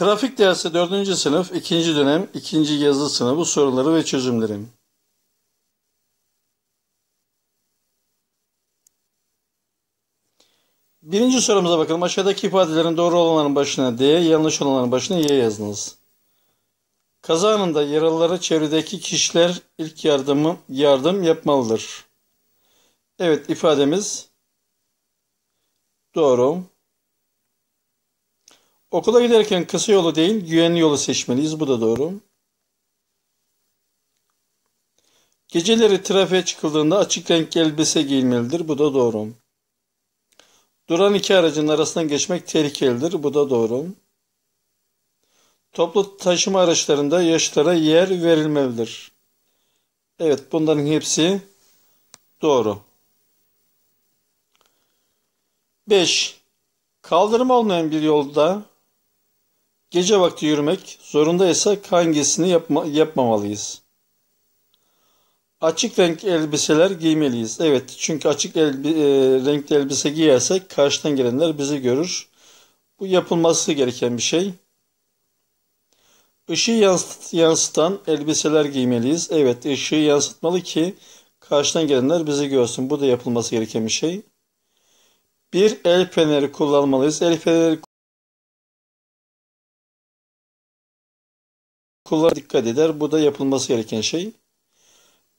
Trafik dersi 4. sınıf 2. dönem 2. yazı sınavı soruları ve çözümleri. Birinci sorumuza bakalım. Aşağıdaki ifadelerin doğru olanların başına D, yanlış olanların başına Y yazınız. Kaza anında yaralılara çevredeki kişiler ilk yardımı yardım yapmalıdır. Evet ifademiz doğru. Okula giderken kısa yolu değil güvenli yolu seçmeliyiz. Bu da doğru. Geceleri trafiğe çıkıldığında açık renk elbise giyilmelidir. Bu da doğru. Duran iki aracın arasından geçmek tehlikelidir. Bu da doğru. Toplu taşıma araçlarında yaşlara yer verilmelidir. Evet bunların hepsi doğru. 5. Kaldırım olmayan bir yolda gece vakti yürümek zorundaysak hangisini yapma, yapmamalıyız? Açık renk elbiseler giymeliyiz. Evet çünkü açık elbi, e, renkli elbise giyersek karşıdan gelenler bizi görür. Bu yapılması gereken bir şey. Işığı yansıt, yansıtan elbiseler giymeliyiz. Evet ışığı yansıtmalı ki karşıdan gelenler bizi görsün. Bu da yapılması gereken bir şey. Bir el feneri kullanmalıyız. El feneri kullan dikkat eder. Bu da yapılması gereken şey.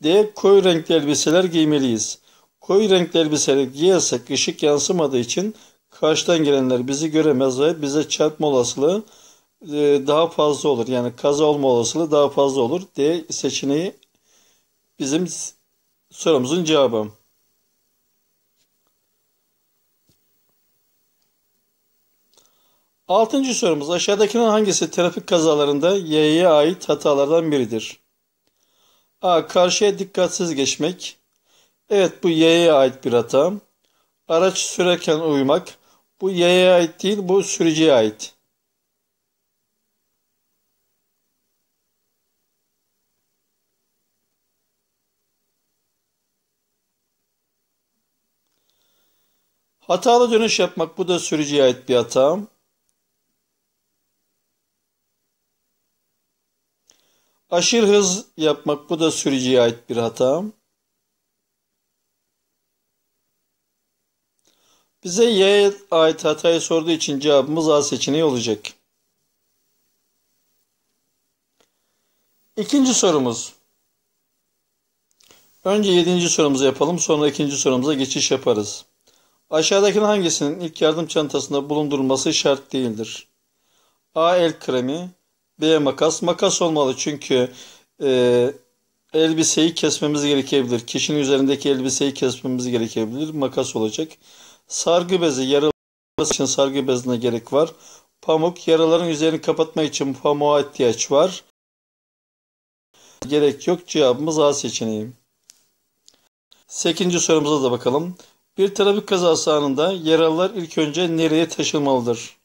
D. Koyu renkli elbiseler giymeliyiz. Koyu renkli elbiseler giyersek ışık yansımadığı için karşıdan gelenler bizi göremez ve bize çarpma olasılığı e, daha fazla olur. Yani kaza olma olasılığı daha fazla olur. D seçeneği bizim sorumuzun cevabı. Altıncı sorumuz aşağıdakinden hangisi trafik kazalarında Y'ye ait hatalardan biridir? A. Karşıya dikkatsiz geçmek. Evet bu Y'ye ait bir hata. Araç sürerken uyumak. Bu Y'ye ait değil bu sürücüye ait. Hatalı dönüş yapmak bu da sürücüye ait bir hata. Aşırı hız yapmak bu da sürücüye ait bir hata. Bize Y'ye ait hatayı sorduğu için cevabımız A seçeneği olacak. İkinci sorumuz. Önce yedinci sorumuzu yapalım sonra ikinci sorumuza geçiş yaparız. Aşağıdakinin hangisinin ilk yardım çantasında bulundurulması şart değildir? A. El kremi B makas. Makas olmalı çünkü e, elbiseyi kesmemiz gerekebilir. Kişinin üzerindeki elbiseyi kesmemiz gerekebilir. Makas olacak. Sargı bezi yaralar için sargı bezine gerek var. Pamuk yaraların üzerini kapatmak için pamuğa ihtiyaç var. Gerek yok. Cevabımız A seçeneği. Sekizinci sorumuza da bakalım. Bir trafik kazası anında yaralılar ilk önce nereye taşınmalıdır?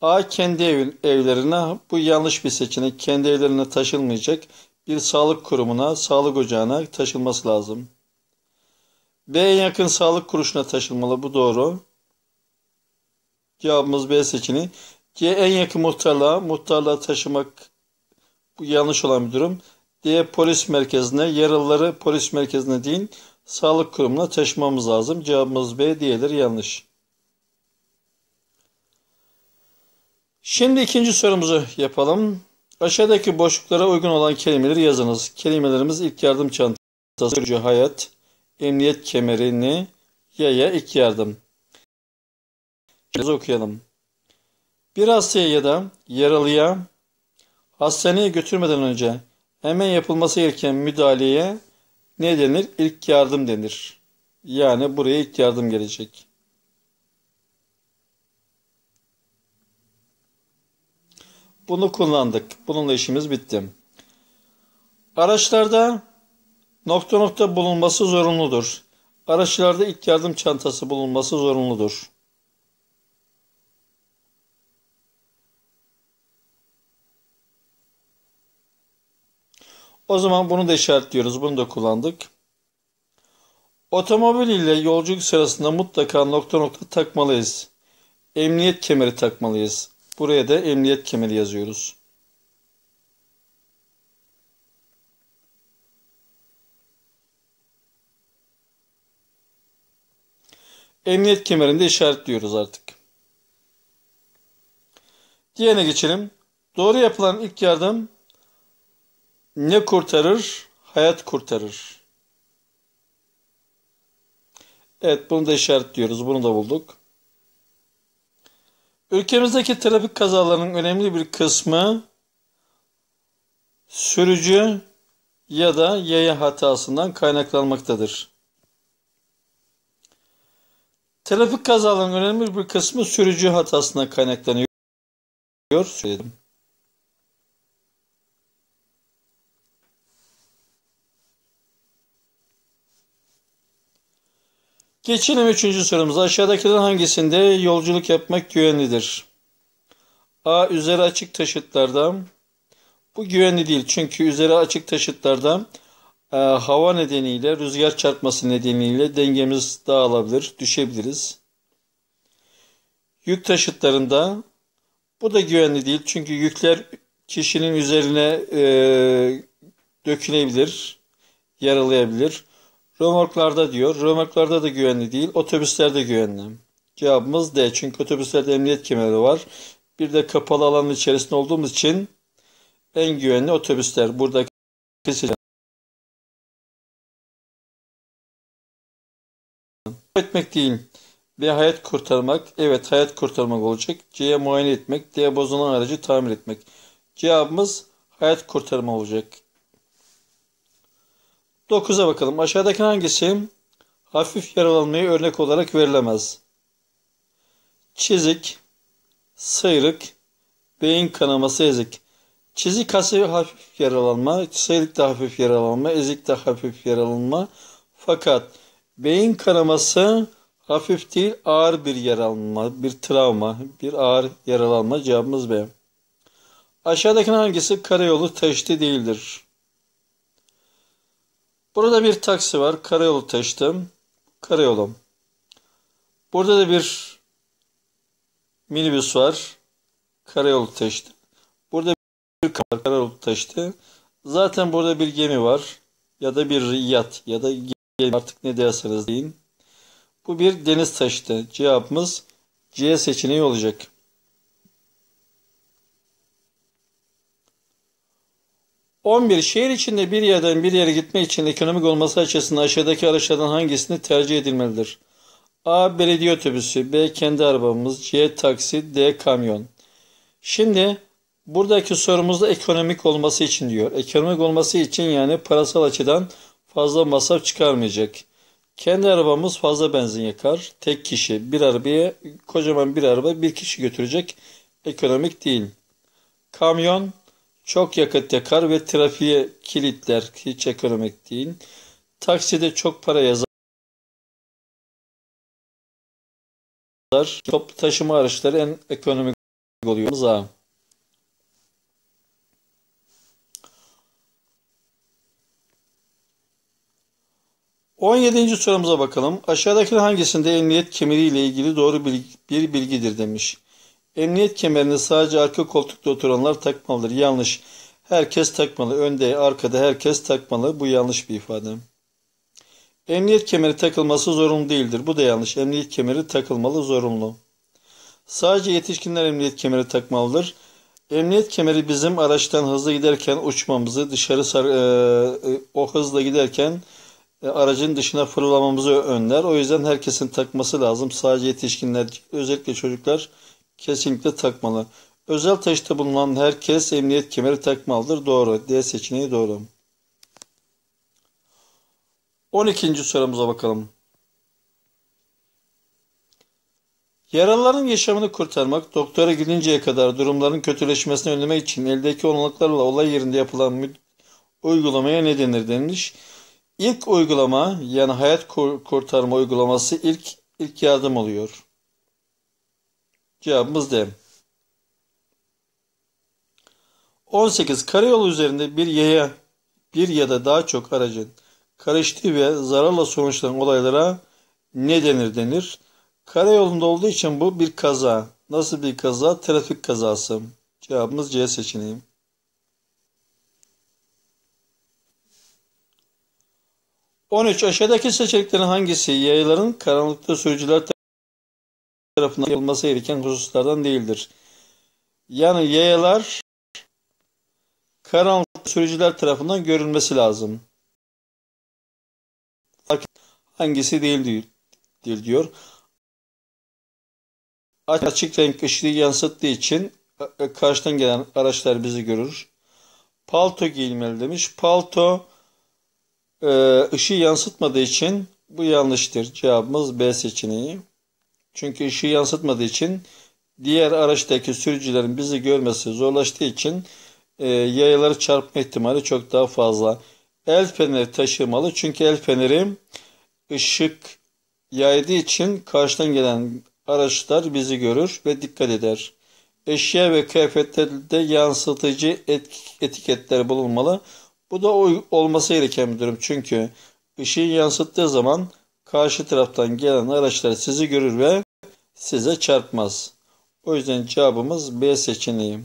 A. Kendi ev, evlerine. Bu yanlış bir seçenek. Kendi evlerine taşınmayacak. Bir sağlık kurumuna, sağlık ocağına taşınması lazım. B. En yakın sağlık kuruluşuna taşınmalı. Bu doğru. Cevabımız B seçeneği. C. En yakın muhtarlığa, muhtarlığa taşımak bu yanlış olan bir durum. D. Polis merkezine, yaralıları polis merkezine değil, sağlık kurumuna taşımamız lazım. Cevabımız B. Diğerleri yanlış. Şimdi ikinci sorumuzu yapalım. Aşağıdaki boşluklara uygun olan kelimeleri yazınız. Kelimelerimiz ilk yardım çantası, hayat, emniyet kemerini, yaya ilk yardım. Şimdi okuyalım. Bir hastaya ya da yaralıya hastaneye götürmeden önce hemen yapılması gereken müdahaleye ne denir? İlk yardım denir. Yani buraya ilk yardım gelecek. Bunu kullandık. Bununla işimiz bitti. Araçlarda nokta nokta bulunması zorunludur. Araçlarda ilk yardım çantası bulunması zorunludur. O zaman bunu da işaretliyoruz. Bunu da kullandık. Otomobil ile yolculuk sırasında mutlaka nokta nokta takmalıyız. Emniyet kemeri takmalıyız. Buraya da emniyet kemeri yazıyoruz. Emniyet kemerinde işaretliyoruz artık. Diğerine geçelim. Doğru yapılan ilk yardım ne kurtarır? Hayat kurtarır. Evet bunu da işaretliyoruz. Bunu da bulduk. Ülkemizdeki trafik kazalarının önemli bir kısmı sürücü ya da yaya hatasından kaynaklanmaktadır. Trafik kazalarının önemli bir kısmı sürücü hatasından kaynaklanıyor. Söyledim. Geçelim üçüncü sorumuza. Aşağıdakilerden hangisinde yolculuk yapmak güvenlidir? A. Üzeri açık taşıtlarda. Bu güvenli değil. Çünkü üzeri açık taşıtlarda e, hava nedeniyle, rüzgar çarpması nedeniyle dengemiz dağılabilir, düşebiliriz. Yük taşıtlarında bu da güvenli değil. Çünkü yükler kişinin üzerine e, dökülebilir, yaralayabilir. Römorklarda diyor. Römorklarda da güvenli değil. Otobüslerde güvenli. Cevabımız D. Çünkü otobüslerde emniyet kemeri var. Bir de kapalı alanın içerisinde olduğumuz için en güvenli otobüsler. Buradaki etmek değil. B. Hayat kurtarmak. Evet hayat kurtarmak olacak. C. Muayene etmek. D. Bozulan aracı tamir etmek. Cevabımız hayat kurtarma olacak. 9'a bakalım. Aşağıdaki hangisi hafif yaralanmaya örnek olarak verilemez? Çizik, sıyrık, beyin kanaması, ezik. Çizik hası hafif yaralanma, sıyrık da hafif yaralanma, ezik de hafif yaralanma. Fakat beyin kanaması hafif değil ağır bir yaralanma, bir travma, bir ağır yaralanma. Cevabımız B. Aşağıdaki hangisi karayolu taşıtı değildir? Burada bir taksi var. Karayolu taşıtım. Karayolu. Burada da bir minibüs var. Karayolu taşıtı. Burada bir kar, karayolu taşıtı. Zaten burada bir gemi var. Ya da bir yat ya da gemi artık ne derseniz deyin. Bu bir deniz taşıtı. Cevabımız C seçeneği olacak. 11. Şehir içinde bir yerden bir yere gitmek için ekonomik olması açısından aşağıdaki araçlardan hangisini tercih edilmelidir? A. Belediye otobüsü B. Kendi arabamız C. Taksi D. Kamyon Şimdi buradaki sorumuzda ekonomik olması için diyor. Ekonomik olması için yani parasal açıdan fazla masraf çıkarmayacak. Kendi arabamız fazla benzin yakar. Tek kişi bir arabaya kocaman bir araba bir kişi götürecek. Ekonomik değil. Kamyon çok yakıt yakar ve trafiğe kilitler. Hiç ekonomik değil. Takside çok para yazar. Toplu taşıma araçları en ekonomik oluyor. A. On yedinci sorumuza bakalım. Aşağıdaki hangisinde emniyet kemeri ile ilgili doğru bir bilgidir demiş. Emniyet kemerini sadece arka koltukta oturanlar takmalıdır. Yanlış. Herkes takmalı. Önde, arkada herkes takmalı. Bu yanlış bir ifade. Emniyet kemeri takılması zorunlu değildir. Bu da yanlış. Emniyet kemeri takılmalı, zorunlu. Sadece yetişkinler emniyet kemeri takmalıdır. Emniyet kemeri bizim araçtan hızlı giderken uçmamızı, dışarı e, e, o hızla giderken e, aracın dışına fırlamamızı önler. O yüzden herkesin takması lazım. Sadece yetişkinler, özellikle çocuklar kesinlikle takmalı. Özel taşıta bulunan herkes emniyet kemeri takmalıdır. Doğru. D seçeneği doğru. 12. sorumuza bakalım. Yaralıların yaşamını kurtarmak, doktora gidinceye kadar durumların kötüleşmesini önlemek için eldeki olanaklarla olay yerinde yapılan uygulamaya ne denir denilmiş. İlk uygulama yani hayat kurtarma uygulaması ilk ilk yardım oluyor. Cevabımız D. 18. Karayolu üzerinde bir yaya bir ya da daha çok aracın karıştığı ve zararla sonuçlanan olaylara ne denir denir? Karayolunda olduğu için bu bir kaza. Nasıl bir kaza? Trafik kazası. Cevabımız C seçeneği. On üç aşağıdaki seçeneklerin hangisi yayların karanlıkta sürücüler tarafından yapılması gereken hususlardan değildir? Yani yayalar karanlıkta sürücüler tarafından görülmesi lazım. Hangisi değil diyor. Açık renk ışığı yansıttığı için e, e, karşıdan gelen araçlar bizi görür. Palto giyilmeli demiş. Palto e, ışığı yansıtmadığı için bu yanlıştır. Cevabımız B seçeneği. Çünkü ışığı yansıtmadığı için diğer araçtaki sürücülerin bizi görmesi zorlaştığı için e, yayaları çarpma ihtimali çok daha fazla. El feneri taşımalı çünkü el feneri ışık yaydığı için karşıdan gelen araçlar bizi görür ve dikkat eder. Eşya ve kıyafetlerde yansıtıcı etiketler bulunmalı. Bu da olması gereken bir durum. Çünkü ışığı yansıttığı zaman karşı taraftan gelen araçlar sizi görür ve size çarpmaz. O yüzden cevabımız B seçeneği.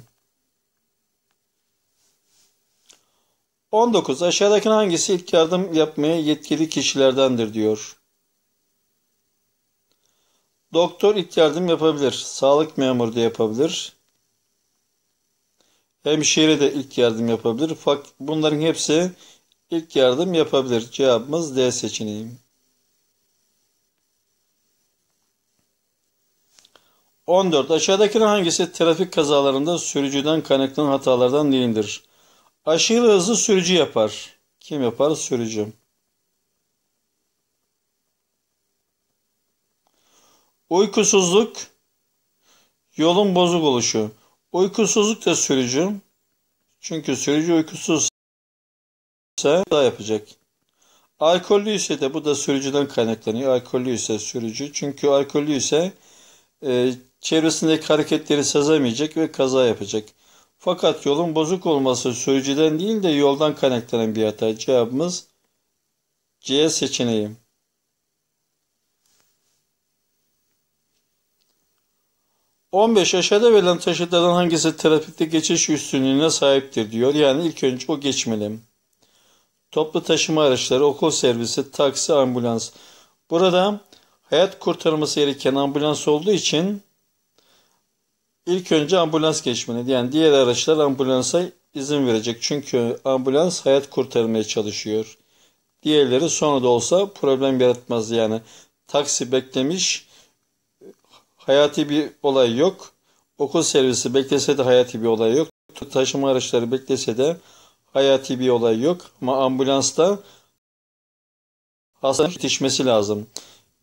19. Aşağıdaki hangisi ilk yardım yapmaya yetkili kişilerdendir diyor. Doktor ilk yardım yapabilir. Sağlık memuru da yapabilir. Hemşire de ilk yardım yapabilir. Fakat bunların hepsi ilk yardım yapabilir. Cevabımız D seçeneği. 14. Aşağıdakinin hangisi trafik kazalarında sürücüden kaynaklanan hatalardan değildir? Aşırı hızlı sürücü yapar. Kim yapar? Sürücü. Uykusuzluk, yolun bozuk oluşu. Uykusuzluk da sürücü. Çünkü sürücü uykusuzsa daha yapacak. Alkollü ise de bu da sürücüden kaynaklanıyor. Alkollü ise sürücü. Çünkü alkollü ise e, çevresindeki hareketleri sezemeyecek ve kaza yapacak. Fakat yolun bozuk olması sürücüden değil de yoldan kaynaklanan bir hata. Cevabımız C seçeneği. 15 aşağıda verilen taşıtlardan hangisi trafikte geçiş üstünlüğüne sahiptir diyor. Yani ilk önce o geçmeli. Toplu taşıma araçları, okul servisi, taksi, ambulans. Burada hayat kurtarması gereken ambulans olduğu için ilk önce ambulans geçmeli. Yani diğer araçlar ambulansa izin verecek. Çünkü ambulans hayat kurtarmaya çalışıyor. Diğerleri sonra da olsa problem yaratmaz yani. Taksi beklemiş, hayati bir olay yok. Okul servisi beklese de hayati bir olay yok. Taşıma araçları beklese de hayati bir olay yok. Ama ambulansta hastanın yetişmesi lazım.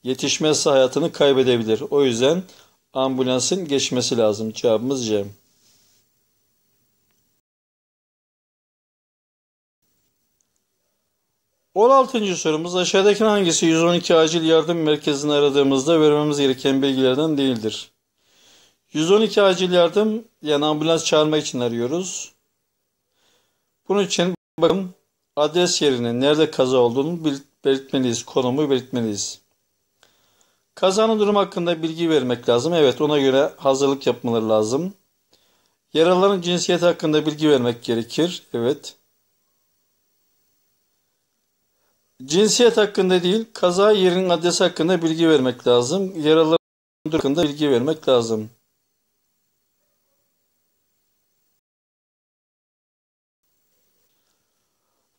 Yetişmezse hayatını kaybedebilir. O yüzden ambulansın geçmesi lazım. Cevabımız C. On altıncı sorumuz aşağıdaki hangisi 112 acil yardım merkezini aradığımızda vermemiz gereken bilgilerden değildir? 112 acil yardım yani ambulans çağırmak için arıyoruz. Bunun için bakın adres yerine nerede kaza olduğunu belirtmeliyiz. Konumu belirtmeliyiz. Kazanın durum hakkında bilgi vermek lazım. Evet ona göre hazırlık yapmaları lazım. Yaralıların cinsiyeti hakkında bilgi vermek gerekir. Evet. Cinsiyet hakkında değil, kaza yerinin adresi hakkında bilgi vermek lazım. Yaralıların hakkında bilgi vermek lazım.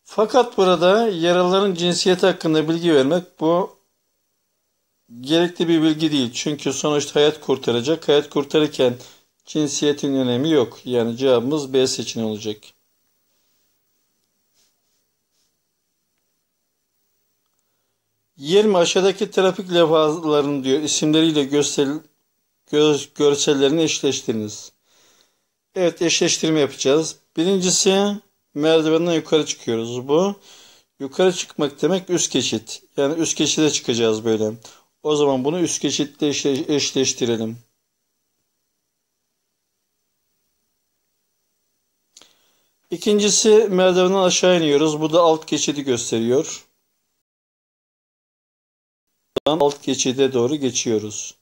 Fakat burada yaralıların cinsiyeti hakkında bilgi vermek bu gerekli bir bilgi değil. Çünkü sonuçta hayat kurtaracak. Hayat kurtarırken cinsiyetin önemi yok. Yani cevabımız B seçeneği olacak. 20 aşağıdaki trafik levhalarının diyor isimleriyle göster, gö, görsellerini eşleştiriniz. Evet eşleştirme yapacağız. Birincisi merdivenden yukarı çıkıyoruz. Bu yukarı çıkmak demek üst geçit. Yani üst geçide çıkacağız böyle. O zaman bunu üst geçitte eşleştirelim. İkincisi merdivenden aşağı iniyoruz. Bu da alt geçidi gösteriyor. Alt geçide doğru geçiyoruz.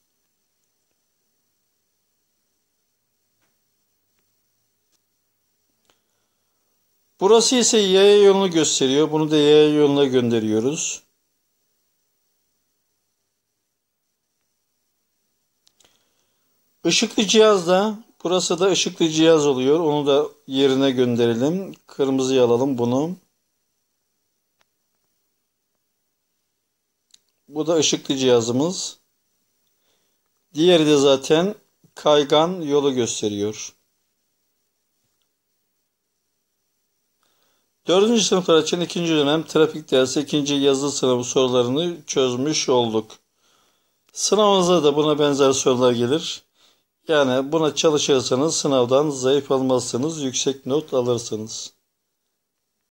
Burası ise yaya yolunu gösteriyor. Bunu da yaya yoluna gönderiyoruz. Işıklı cihazda burası da ışıklı cihaz oluyor. Onu da yerine gönderelim. Kırmızıya alalım bunu. Bu da ışıklı cihazımız. Diğeri de zaten kaygan yolu gösteriyor. Dördüncü sınıflar için ikinci dönem trafik dersi ikinci yazılı sınavı sorularını çözmüş olduk. Sınavınıza da buna benzer sorular gelir. Yani buna çalışırsanız sınavdan zayıf almazsınız, yüksek not alırsınız.